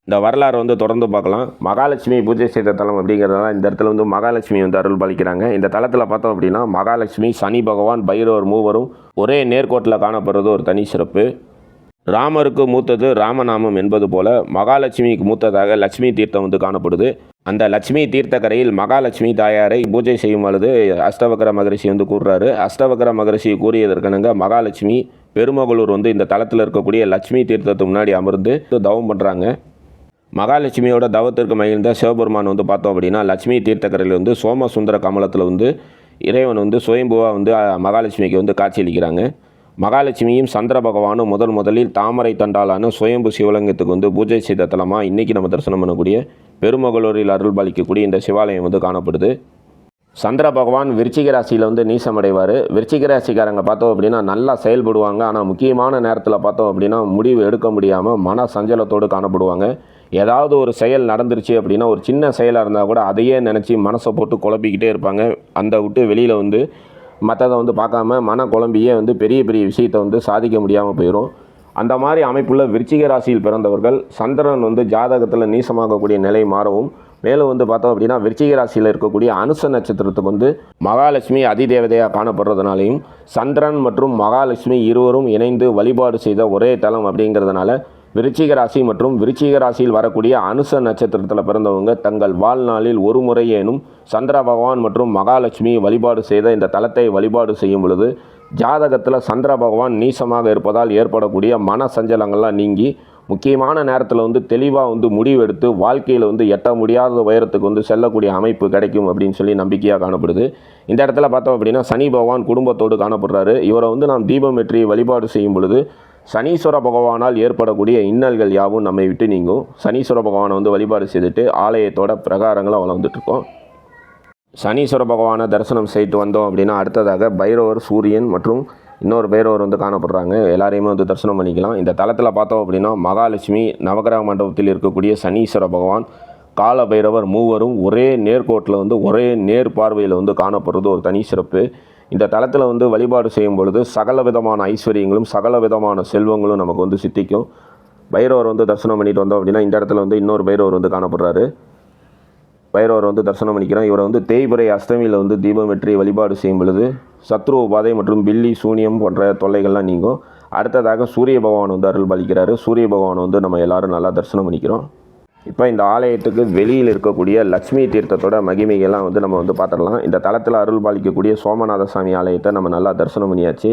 இந்த வரலாறு வந்து தொடர்ந்து பார்க்கலாம். மகாலட்சுமி பூஜை செய்த தலம் அப்படிங்கிறதுனால இந்த இடத்துல வந்து மகாலட்சுமி வந்து அருள் பாலிக்கிறாங்க இந்த தளத்தில் பார்த்தோம் அப்படின்னா மகாலட்சுமி சனி பகவான் பைரவர் மூவரும் ஒரே நேர்கோட்டில் காணப்படுறது ஒரு தனி சிறப்பு. ராமருக்கு மூத்தது ராமநாமம் என்பது போல மகாலட்சுமிக்கு மூத்ததாக லட்சுமி தீர்த்தம் வந்து காணப்படுது. அந்த லட்சுமி தீர்த்தக்கரையில் மகாலட்சுமி தாயாரை பூஜை செய்யும் பொழுது அஷ்டவக்கர மகரிஷி வந்து கூறுறாரு. அஷ்டவக்கர மகரிஷி கூறியதற்கனங்க மகாலட்சுமி பெருமகளூர் வந்து இந்த தளத்தில் இருக்கக்கூடிய லட்சுமி தீர்த்தத்துக்கு முன்னாடி அமர்ந்து தவம் பண்ணுறாங்க மகாலட்சுமியோட தவத்திற்கு மகிழ்ந்த சிவபெருமான் வந்து பார்த்தோம் அப்படின்னா லட்சுமி தீர்த்தக்கரையில் வந்து சோமசுந்தர கமலத்தில் வந்து இறைவன் வந்து சுயம்புவாக வந்து மகாலட்சுமிக்கு வந்து காட்சியளிக்கிறாங்க. மகாலட்சுமியும் சந்திர பகவானும் முதல் முதலில் தாமரை தண்டாலான சுயம்பு சிவலிங்கத்துக்கு வந்து பூஜை செய்த தலமாக இன்றைக்கி நம்ம தரிசனம் பண்ணக்கூடிய பெருமகளூரில் அருள் பாலிக்கக்கூடிய இந்த சிவாலயம் வந்து காணப்படுது. சந்திர பகவான் விருச்சிக ராசியில் வந்து நீசமடைவார் விருச்சிக ராசிக்காரங்க பார்த்தோம் அப்படின்னா நல்லா செயல்படுவாங்க. ஆனால் முக்கியமான நேரத்தில் பார்த்தோம் அப்படின்னா முடிவு எடுக்க முடியாமல் மன சஞ்சலத்தோடு காணப்படுவாங்க. ஏதாவது ஒரு செயல் நடந்துருச்சு அப்படின்னா ஒரு சின்ன செயலாக இருந்தால் கூட அதையே நினச்சி மனசை போட்டு குழப்பிக்கிட்டே இருப்பாங்க. அந்த விட்டு வெளியில் வந்து மற்றதை வந்து பார்க்காம மன குழம்பியே வந்து பெரிய பெரிய விஷயத்தை வந்து சாதிக்க முடியாமல் போயிடும் அந்த மாதிரி அமைப்புள்ள விருச்சிக ராசியில் பிறந்தவர்கள் சந்திரன் வந்து ஜாதகத்தில் நீசமாகக்கூடிய நிலை மாறவும் மேலும் வந்து பார்த்தோம் அப்படின்னா விருச்சிக ராசியில் இருக்கக்கூடிய அனுச நட்சத்திரத்துக்கு வந்து மகாலட்சுமி அதிதேவதையாக காணப்படுறதுனாலையும் சந்திரன் மற்றும் மகாலட்சுமி இருவரும் இணைந்து வழிபாடு செய்த ஒரே தலம் அப்படிங்கிறதுனால விருச்சிக ராசி மற்றும் விருச்சிக ராசியில் வரக்கூடிய அனுச நட்சத்திரத்தில் பிறந்தவங்க தங்கள் வாழ்நாளில் ஒரு முறையேனும் சந்திர பகவான் மற்றும் மகாலட்சுமி வழிபாடு செய்த இந்த தலத்தை வழிபாடு செய்யும் பொழுது ஜாதகத்தில் சந்திர பகவான் நீசமாக இருப்பதால் ஏற்படக்கூடிய மன சஞ்சலங்கள்லாம் நீங்கி முக்கியமான நேரத்தில் வந்து தெளிவாக வந்து முடிவெடுத்து வாழ்க்கையில் வந்து எட்ட முடியாத உயரத்துக்கு வந்து செல்லக்கூடிய அமைப்பு கிடைக்கும் அப்படின்னு சொல்லி நம்பிக்கையாக காணப்படுது. இந்த இடத்துல பார்த்தோம் அப்படின்னா சனி பகவான் குடும்பத்தோடு காணப்படுறாரு. இவரை வந்து நாம் தீபம் வெற்றி வழிபாடு செய்யும் பொழுது சனீஸ்வர பகவானால் ஏற்படக்கூடிய இன்னல்கள் யாவும் நம்மை விட்டு நீங்கும். சனீஸ்வர பகவானை வந்து வழிபாடு செய்துட்டு ஆலயத்தோட பிரகாரங்களை வளர்ந்துட்டுருக்கோம். சனீஸ்வர பகவானை தரிசனம் செய்துட்டு வந்தோம் அப்படின்னா அடுத்ததாக பைரவர் சூரியன் மற்றும் இன்னொரு பைரவர் வந்து காணப்படுறாங்க. எல்லாரையுமே வந்து தரிசனம் பண்ணிக்கலாம். இந்த தளத்தில் பார்த்தோம் அப்படின்னா மகாலட்சுமி நவகிரக மண்டபத்தில் இருக்கக்கூடிய சனீஸ்வர பகவான் கால பைரவர் மூவரும் ஒரே நேர்கோட்டில் வந்து ஒரே நேர் பார்வையில் வந்து காணப்படுறது ஒரு தனி சிறப்பு. இந்த தளத்தில் வந்து வழிபாடு செய்யும் பொழுது சகல விதமான ஐஸ்வர்யங்களும் சகல விதமான செல்வங்களும் நமக்கு வந்து சித்திக்கும். பைரவர் வந்து தரிசனம் பண்ணிட்டு வந்தோம் அப்படின்னா இந்த இடத்துல வந்து இன்னொரு பைரவர் வந்து காணப்படுறாரு. பைரவர் வந்து தரிசனம் பண்ணிக்கிறோம். இவரை வந்து தேய்பிறை அஷ்டமியில் வந்து தீபம் வெற்றி வழிபாடு செய்யும் பொழுது சத்ரு உபாதை மற்றும் பில்லி சூனியம் போன்ற தொல்லைகள்லாம் நீங்கும். அடுத்ததாக சூரிய பகவான் வந்து அருள் பாலிக்கிறாரு. சூரிய பகவான் வந்து நம்ம எல்லோரும் நல்லா தரிசனம் பண்ணிக்கிறோம். இப்போ இந்த ஆலயத்துக்கு வெளியில் இருக்கக்கூடிய லக்ஷ்மி தீர்த்தத்தோட மகிமைகள்லாம் வந்து நம்ம வந்து பார்த்துடலாம். இந்த தளத்தில் அருள் பாலிக்கக்கூடிய சோமநாத சாமி ஆலயத்தை நம்ம நல்லா தரிசனம் பண்ணியாச்சு.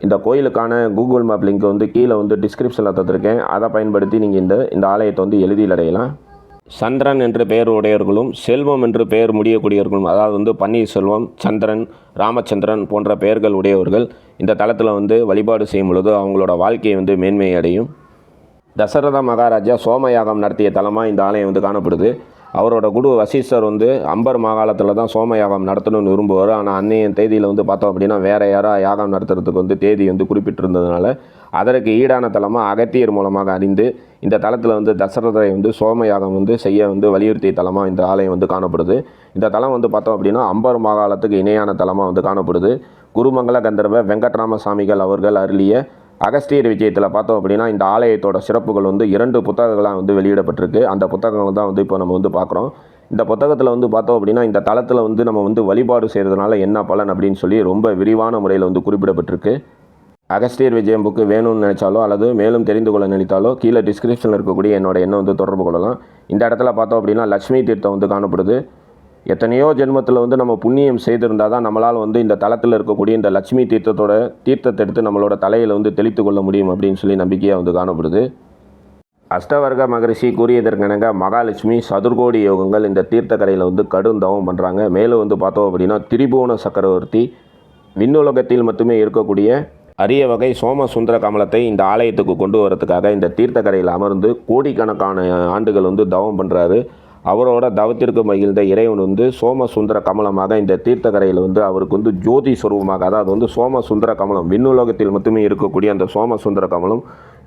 இந்த கோயிலுக்கான கூகுள் மேப் லிங்க் வந்து கீழே வந்து டிஸ்கிரிப்ஷனில் தந்திருக்கேன். அதை பயன்படுத்தி நீங்கள் இந்த இந்த ஆலயத்தை வந்து எளிதில் அடையலாம். சந்திரன் என்று பெயர் உடையவர்களும் செல்வம் என்று பெயர் முடியக்கூடியவர்களும் அதாவது வந்து பன்னீர்செல்வம் சந்திரன் ராமச்சந்திரன் போன்ற பெயர்கள் உடையவர்கள் இந்த தளத்தில் வந்து வழிபாடு செய்யும் பொழுது அவங்களோட வாழ்க்கையை வந்து மேன்மை அடையும் தசரத மகாராஜா சோமயாகம் நடத்திய தலமாக இந்த ஆலயம் வந்து காணப்படுது. அவரோட குரு வசிஷ்டர் வந்து அம்பர் மாகாணத்தில் தான் சோமயாகம் நடத்தணும்னு விரும்புவார். ஆனால் அன்னைய தேதியில் வந்து பார்த்தோம் அப்படின்னா வேறு யாரோ யாகம் நடத்துறதுக்கு வந்து தேதி வந்து குறிப்பிட்டிருந்ததுனால அதற்கு ஈடான தலமாக அகத்தியர் மூலமாக அறிந்து இந்த தலத்தில் வந்து தசரதரை வந்து சோமயாகம் வந்து செய்ய வந்து வலியுறுத்திய தலமாக இந்த ஆலயம் வந்து காணப்படுது. இந்த தலம் வந்து பார்த்தோம் அப்படின்னா அம்பர் மாகாணத்துக்கு இணையான தலமாக வந்து காணப்படுது. குருமங்கல கந்தர்வ வெங்கட்ராம சாமிகள் அவர்கள் அருளிய அகஸ்தியர் விஜயத்தில் பார்த்தோம் அப்படின்னா இந்த ஆலயத்தோட சிறப்புகள் வந்து இரண்டு புத்தகங்களாக வந்து வெளியிடப்பட்டிருக்கு. அந்த புத்தகங்கள் தான் வந்து இப்போ நம்ம வந்து பார்க்குறோம். இந்த புத்தகத்தில் வந்து பார்த்தோம் அப்படின்னா இந்த தளத்தில் வந்து நம்ம வந்து வழிபாடு செய்கிறதுனால என்ன பலன் அப்படின்னு சொல்லி ரொம்ப விரிவான முறையில் வந்து குறிப்பிடப்பட்டிருக்கு. அகஸ்தியர் விஜயம் புக்கு வேணும்னு நினச்சாலோ அல்லது மேலும் தெரிந்து கொள்ள நினைத்தாலோ கீழே டிஸ்கிரிப்ஷனில் இருக்கக்கூடிய என்னோட எண்ணம் வந்து தொடர்பு கொள்ளலாம். இந்த இடத்துல பார்த்தோம் அப்படின்னா லக்ஷ்மி தீர்த்தம் வந்து காணப்படுது. எத்தனையோ ஜென்மத்தில் வந்து நம்ம புண்ணியம் செய்திருந்தால் தான் நம்மளால் வந்து இந்த தளத்தில் இருக்கக்கூடிய இந்த லட்சுமி தீர்த்தத்தோட தீர்த்தத்தை எடுத்து நம்மளோட தலையில் வந்து தெளித்து கொள்ள முடியும் அப்படின்னு சொல்லி நம்பிக்கையாக வந்து காணப்படுது. அஷ்டவர்க மகரிஷி கூறியதற்கெனங்க மகாலட்சுமி சதுர்கோடி யோகங்கள் இந்த தீர்த்தக்கரையில் வந்து கடும் தவம் பண்ணுறாங்க மேலும் வந்து பார்த்தோம் அப்படின்னா திரிபுவன சக்கரவர்த்தி விண்ணுலகத்தில் மட்டுமே இருக்கக்கூடிய அரிய வகை சோம சுந்தர கமலத்தை இந்த ஆலயத்துக்கு கொண்டு வரதுக்காக இந்த தீர்த்தக்கரையில் அமர்ந்து கோடிக்கணக்கான ஆண்டுகள் வந்து தவம் பண்ணுறாரு அவரோட தவத்திற்கு மகிழ்ந்த இறைவன் வந்து சோமசுந்தர கமலமாக இந்த தீர்த்தக்கரையில் வந்து அவருக்கு வந்து ஜோதி சுரூபமாக அதாவது வந்து சோமசுந்தர கமலம் விண்ணுலகத்தில் மட்டுமே இருக்கக்கூடிய அந்த சோமசுந்தர கமலம்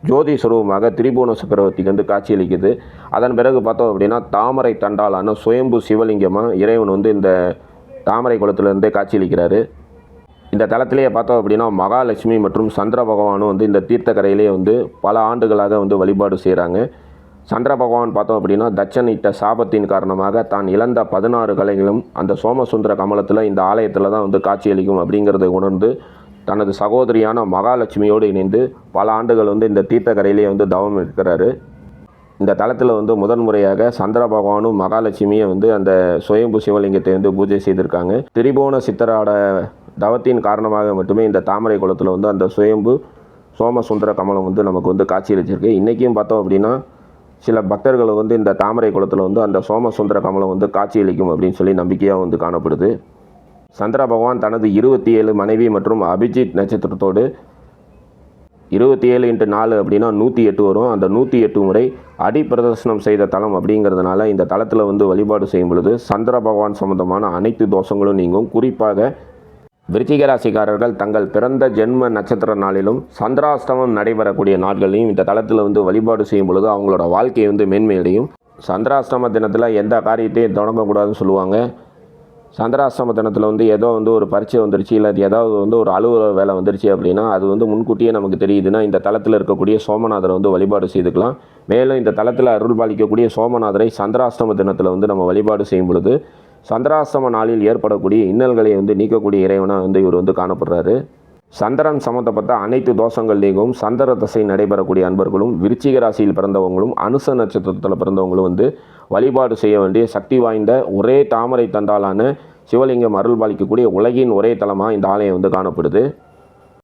ஜோதி சுரூபமாக திரிபுவன சக்கரவர்த்திக்கு வந்து காட்சியளிக்குது. அதன் பிறகு பார்த்தோம் அப்படின்னா தாமரை தண்டாலான சுயம்பு சிவலிங்கமாக இறைவன் வந்து இந்த தாமரை குளத்திலிருந்தே காட்சியளிக்கிறாரு. இந்த தளத்திலேயே பார்த்தோம் அப்படின்னா மகாலட்சுமி மற்றும் சந்திர பகவானும் வந்து இந்த தீர்த்தக்கரையிலேயே வந்து பல ஆண்டுகளாக வந்து வழிபாடு செய்கிறாங்க சந்திர பகவான் பார்த்தோம் அப்படின்னா தட்சன் இட்ட சாபத்தின் காரணமாக தான் இழந்த பதினாறு கலைகளும் அந்த சோமசுந்தர கமலத்தில் இந்த ஆலயத்தில் தான் வந்து காட்சியளிக்கும் அப்படிங்கிறத உணர்ந்து தனது சகோதரியான மகாலட்சுமியோடு இணைந்து பல ஆண்டுகள் வந்து இந்த தீர்த்தக்கரையிலேயே வந்து தவம் இருக்கிறாரு. இந்த தலத்தில் வந்து முதன் முறையாக சந்திர பகவானும் மகாலட்சுமியை வந்து அந்த சுயம்பு சிவலிங்கத்தை வந்து பூஜை செய்திருக்காங்க. திரிபுவன சித்தரோட தவத்தின் காரணமாக மட்டுமே இந்த தாமரை குளத்தில் வந்து அந்த சுயம்பு சோமசுந்தர கமலம் வந்து நமக்கு வந்து காட்சியளிச்சிருக்கு. இன்றைக்கும் பார்த்தோம் அப்படின்னா சில பக்தர்கள் வந்து இந்த தாமரை குளத்தில் வந்து அந்த சோமசுந்தர கமலம் வந்து காட்சியளிக்கும் அப்படின்னு சொல்லி நம்பிக்கையாக வந்து காணப்படுது. சந்திர பகவான் தனது இருபத்தி ஏழு மனைவி மற்றும் அபிஜித் நட்சத்திரத்தோடு இருபத்தி ஏழு இன்ட்டு நாலு அப்படின்னா நூற்றி எட்டு வரும். அந்த நூற்றி எட்டு முறை அடி பிரதர்சனம் செய்த தலம் அப்படிங்கிறதுனால இந்த தலத்தில் வந்து வழிபாடு செய்யும் பொழுது சந்திர பகவான் சம்பந்தமான அனைத்து தோஷங்களும் நீங்கும். குறிப்பாக விருச்சிகராசிக்காரர்கள் தங்கள் பிறந்த ஜென்ம நட்சத்திர நாளிலும் சந்திராஷ்டமம் நடைபெறக்கூடிய நாட்களையும் இந்த தளத்தில் வந்து வழிபாடு செய்யும் பொழுது அவங்களோட வாழ்க்கையை வந்து மேன்மையடையும். சந்திராஷ்டம தினத்தில் எந்த காரியத்தையும் தொடங்கக்கூடாதுன்னு சொல்லுவாங்க. சந்திராஷ்டம தினத்தில் வந்து ஏதோ வந்து ஒரு பரீட்சை வந்துருச்சு இல்லை அது ஏதாவது வந்து ஒரு அலுவலக வேலை வந்துருச்சு அப்படின்னா அது வந்து முன்கூட்டியே நமக்கு தெரியுதுன்னா இந்த தளத்தில் இருக்கக்கூடிய சோமநாதரை வந்து வழிபாடு செய்துக்கலாம். மேலும் இந்த தளத்தில் அருள் பாலிக்கக்கூடிய சோமநாதரை சந்திராஷ்டம தினத்தில் வந்து நம்ம வழிபாடு செய்யும் பொழுது சந்திராசிரம நாளில் ஏற்படக்கூடிய இன்னல்களை வந்து நீக்கக்கூடிய இறைவனாக வந்து இவர் வந்து காணப்படுறாரு. சந்திரன் சம்மந்தப்பட்ட அனைத்து தோஷங்கள் நீங்கும். சந்திர தசை நடைபெறக்கூடிய அன்பர்களும் விருச்சிக ராசியில் பிறந்தவங்களும் அனுச நட்சத்திரத்தில் பிறந்தவங்களும் வந்து வழிபாடு செய்ய வேண்டிய சக்தி வாய்ந்த ஒரே தாமரை தண்டாலான சிவலிங்கம் அருள் பாலிக்கக்கூடிய உலகின் ஒரே தலமாக இந்த ஆலயம் வந்து காணப்படுது.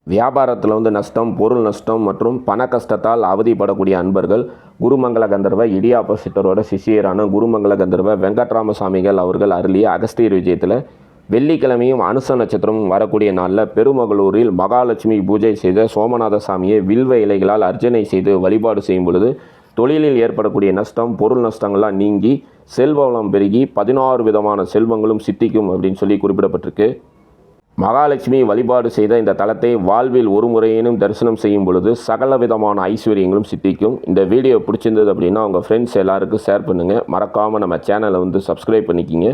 வியாபாரத்தில் வந்து நஷ்டம் பொருள் நஷ்டம் மற்றும் பண கஷ்டத்தால் அவதிப்படக்கூடிய அன்பர்கள் குருமங்கள கந்தர்வ இடியாப்ப சித்தரோட சிஷியரான குருமங்கள கந்தர்வ வெங்கட்ராமசாமிகள் அவர்கள் அருளிய அகஸ்தியர் விஜயத்தில் வெள்ளிக்கிழமையும் அனுச நட்சத்திரமும் வரக்கூடிய நாளில் பெருமகளூரில் மகாலட்சுமி பூஜை செய்த சோமநாத சாமியை வில்வ இலைகளால் அர்ச்சனை செய்து வழிபாடு செய்யும் பொழுது தொழிலில் ஏற்படக்கூடிய நஷ்டம் பொருள் நஷ்டங்கள்லாம் நீங்கி செல்வ வளம் பெருகி பதினாறு விதமான செல்வங்களும் சித்திக்கும் அப்படின்னு சொல்லி குறிப்பிடப்பட்டிருக்கு. மகாலட்சுமி வழிபாடு செய்த இந்த தலத்தை வாழ்வில் ஒரு முறையினும் தரிசனம் செய்யும் பொழுது சகல விதமான ஐஸ்வர்யங்களும் சித்திக்கும். இந்த வீடியோ பிடிச்சிருந்தது அப்படின்னா உங்கள் ஃப்ரெண்ட்ஸ் எல்லாருக்கும் ஷேர் பண்ணுங்கள் மறக்காமல் நம்ம சேனலை வந்து சப்ஸ்கிரைப் பண்ணிக்கிங்க.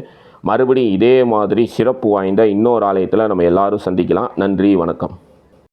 மறுபடியும் இதே மாதிரி சிறப்பு வாய்ந்த இன்னொரு ஆலயத்தில் நம்ம எல்லாரும் சந்திக்கலாம். நன்றி வணக்கம்.